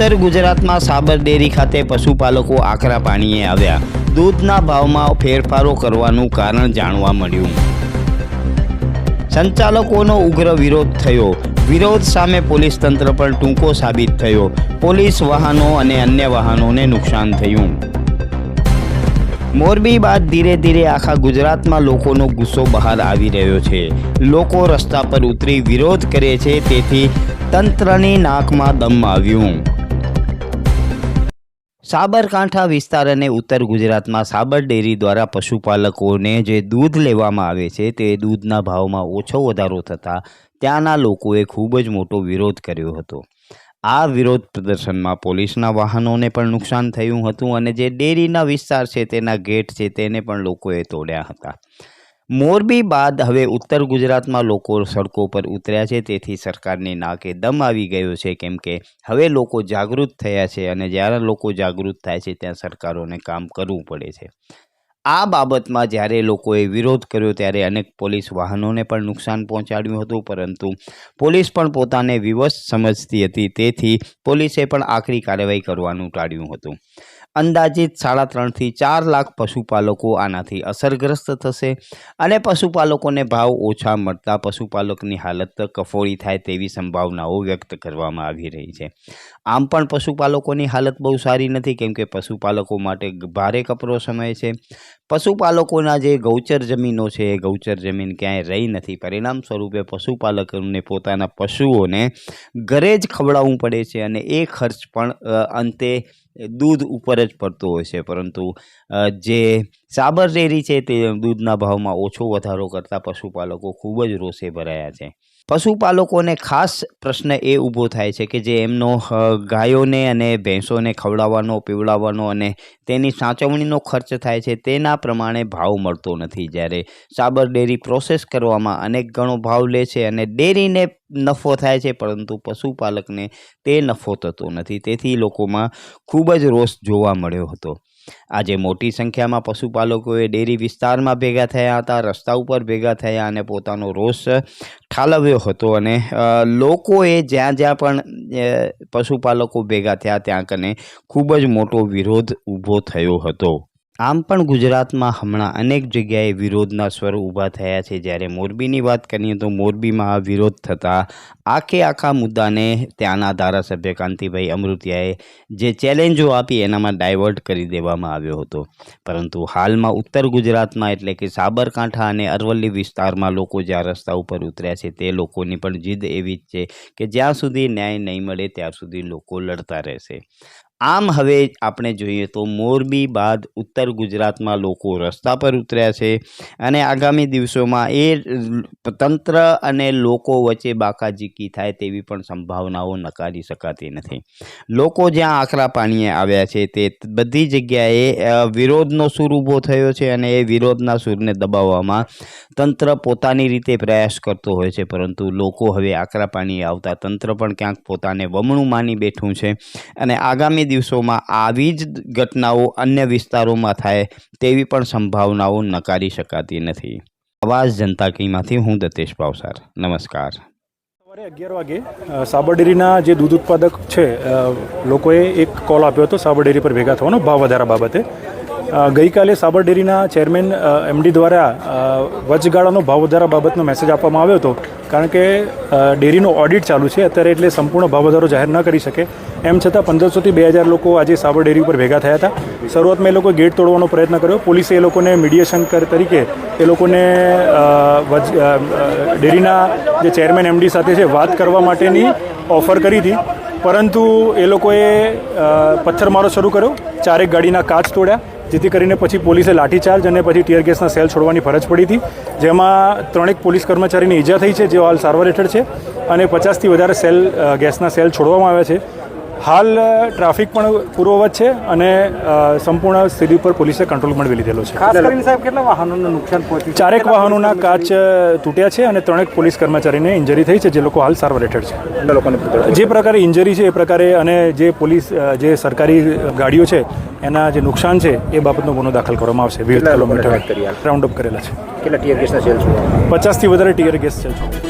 ઉત્તર ગુજરાતમાં સાબર ડેરી ખાતે પશુપાલકો આકરા પાણીએ આવ્યા. દૂધના ભાવમાં ફેરફારો કરવાનું કારણ જાણવા મળ્યું. સંચાલકોનો ઉગ્ર વિરોધ થયો. વિરોધ સામે પોલીસ તંત્ર પણ ટૂંકો સાબિત થયો. પોલીસ વાહનો અને અન્ય વાહનોને નુકસાન થયું. મોરબી બાદ ધીરે ધીરે આખા ગુજરાતમાં લોકોનો ગુસ્સો બહાર આવી રહ્યો છે. લોકો રસ્તા પર ઉતરી વિરોધ કરે છે, તેથી તંત્રની નાકમાં દમ આવ્યું. સાબરકાંઠા વિસ્તાર અને ઉત્તર ગુજરાતમાં સાબર ડેરી દ્વારા પશુપાલકોને જે દૂધ લેવામાં આવે છે, તે દૂધના ભાવમાં ઓછો વધારો થતાં ત્યાંના લોકોએ ખૂબ જ મોટો વિરોધ કર્યો હતો. આ વિરોધ પ્રદર્શનમાં પોલીસના વાહનોને પણ નુકસાન થયું હતું અને જે ડેરીના વિસ્તાર છે, તેના ગેટ છે, તેને પણ લોકોએ તોડ્યા હતા. મોરબી બાદ હવે ઉત્તર ગુજરાતમાં લોકો સડકો પર ઉતર્યા છે. તેથી સરકારની નાકે દમ આવી ગયો છે કેમ કે હવે લોકો જાગૃત થયા છે અને જ્યારે લોકો જાગૃત થાય છે ત્યાં સરકારોને કામ કરવું પડે છે. આ બાબતમાં જ્યારે લોકોએ વિરોધ કર્યો ત્યારે અનેક પોલીસ વાહનોને પણ નુકસાન પહોંચાડ્યું હતું, પરંતુ પોલીસ પણ પોતાને વિવશ સમજતી હતી. તેથી પોલીસે પણ આખરી કાર્યવાહી કરવાનું ટાળ્યું હતું. અંદાજિત સાડા ત્રણથી ચાર લાખ પશુપાલકો આનાથી અસરગ્રસ્ત થશે અને પશુપાલકોને ભાવ ઓછા મળતા પશુપાલકની હાલત કફોડી થાય તેવી સંભાવનાઓ વ્યક્ત કરવામાં આવી રહી છે. આમ પણ પશુપાલકોની હાલત બહુ સારી નથી, કેમ કે પશુપાલકો માટે ભારે કપરો સમય છે. પશુપાલકોના જે ગૌચર જમીનો છે, એ ગૌચર જમીન ક્યાંય રહી નથી. પરિણામ સ્વરૂપે પશુપાલકોને પોતાના પશુઓને ઘરે જ ખવડાવવું પડે છે અને એ ખર્ચ પણ અંતે દૂધ ઉપર જ પડતો હોય છે. પરંતુ જે સાબર ડેરી છે તે દૂધના ભાવમાં ઓછો વધારો કરતા પશુપાલકો ખૂબ જ રોષે ભરાયા છે. પશુપાલકોને ખાસ પ્રશ્ન એ ઊભો થાય છે કે જે એમનો ગાયોને અને ભેંસોને ખવડાવવાનો, પીવડાવવાનો અને તેની સાચવણીનો ખર્ચ થાય છે તેના પ્રમાણે ભાવ મળતો નથી. જ્યારે સાબર ડેરી પ્રોસેસ કરવામાં અનેક ગણો ભાવ લે છે અને ડેરીને નફો થાય છે, પરંતુ પશુપાલકને તે નફો થતો નથી. તેથી લોકોમાં ખૂબ જ રોષ જોવા મળ્યો હતો. આજે મોટી સંખ્યામાં પશુપાલકોએ ડેરી વિસ્તારમાં ભેગા થયા હતા, રસ્તા ઉપર ભેગા થયા અને પોતાનો રોષ ઠાલવ્યો હતો અને લોકોએ જ્યાં જ્યાં પણ પશુપાલકો ભેગા થયા ત્યાં કને ખૂબ જ મોટો વિરોધ ઊભો થયો હતો. આમ પણ ગુજરાતમાં હમણાં અનેક જગ્યાએ વિરોધના સ્વર ઊભા થયા છે. જ્યારે મોરબીની વાત કરીએ તો મોરબીમાં આ વિરોધ થતાં આખે આખા મુદ્દાને ત્યાંના ધારાસભ્ય કાંતિભાઈ અમૃતિયાએ જે ચેલેન્જો આપી એનામાં ડાયવર્ટ કરી દેવામાં આવ્યો હતો. પરંતુ હાલમાં ઉત્તર ગુજરાતમાં એટલે કે સાબરકાંઠા અને અરવલ્લી વિસ્તારમાં લોકો જ્યાં રસ્તા ઉપર ઉતર્યા છે તે લોકોની પણ જીદ એવી જ છે કે જ્યાં સુધી ન્યાય નહીં મળે, ત્યાં સુધી લોકો લડતા રહેશે. આમ હવે આપણે જોઈએ તો મોરબી બાદ ઉત્તર ગુજરાતમાં લોકો રસ્તા પર ઉતર્યા છે અને આગામી દિવસોમાં એ તંત્ર અને લોકો વચ્ચે બાકાજીકી થાય તેવી પણ સંભાવનાઓ નકારી શકાતી નથી. લોકો જ્યાં આકરા પાણીએ આવ્યા છે તે બધી જગ્યાએ વિરોધનો સૂર ઊભો થયો છે અને એ વિરોધના સૂરને દબાવવામાં તંત્ર પોતાની રીતે પ્રયાસ કરતો હોય છે, પરંતુ લોકો હવે આકરા પાણીએ આવતા તંત્ર પણ ક્યાંક પોતાને વમણું માની બેઠું છે. અને આગામી દિવસોમાં આવી જ ઘટનાઓ અન્ય વિસ્તારોમાં થાય તેવી પણ સંભાવનાઓ નકારી શકાતી નથી. આવાજ જનતા કીમાંથી હું દતેશ પાવસાર. નમસ્કાર. સવારે અગિયાર વાગે સાબરડેરીના સાબર ડેરીના જે દૂધ ઉત્પાદક છે લોકોએ એક કોલ આપ્યો હતો સાબર ડેરી પર ભેગા થવાનો ભાવ વધારા બાબતે. ગઈકાલે સાબર ડેરીના ચેરમેન એમડી દ્વારા વચગાળાનો ભાવ વધારા બાબતનો મેસેજ આપવામાં આવ્યો હતો. કારણ કે ડેરીનો ઓડિટ ચાલુ છે, અત્યારે એટલે સંપૂર્ણ ભાવ વધારો જાહેર ન કરી શકે. એમ છતાં પંદરસોથી બે હજાર લોકો આજે સાબર ડેરી ઉપર ભેગા થયા હતા. શરૂઆતમાં એ લોકોએ ગેટ તોડવાનો પ્રયત્ન કર્યો. પોલીસે એ લોકોને મીડિયેશન તરીકે, એ લોકોને ડેરીના જે ચેરમેન એમડી સાથે છે, વાત કરવા માટેની ઓફર કરી હતી. પરંતુ એ લોકોએ પથ્થરમારો શરૂ કર્યો. ચારેક ગાડીના કાચ તોડ્યા. જેથી કરીને પછી પોલીસે લાઠીચાર્જ અને પછી ટીયર ગેસના સેલ છોડવાની ફરજ પડી હતી, જેમાં ત્રણેક પોલીસ કર્મચારીને ઈજા થઈ છે, જેઓ હાલ સારવાર હેઠળ છે અને પચાસથી વધારે સેલ ગેસના સેલ છોડવામાં આવ્યા છે. હાલ ટ્રાફિક પણ પૂર્વવત છે અને સંપૂર્ણ સ્થિતિ ઉપર પોલીસે કંટ્રોલ પણ લીધેલો છે. ખાસ કરીને સાહેબ કેટલા વાહનોને નુકસાન પહોંચ્યું ચારેક વાહનોના કાચ તૂટ્યા છે અને ત્રણેક પોલીસ કર્મચારીને ઇન્જરી થઈ છે જે લોકો હાલ સારવાર હેઠળ છે. લોકોને જે પ્રકારે ઇન્જરી છે એ પ્રકારે અને જે પોલીસ જે સરકારી ગાડીઓ છે એના જે નુકસાન છે એ બાબતનો ગુનો દાખલ કરવામાં આવશે. વિવિધ કિલોમીટર? રાઉન્ડ અપ કરેલા છે. કેટલા ટીયર ગેસના સેલ પચાસથી વધારે ટીયર ગેસ છે.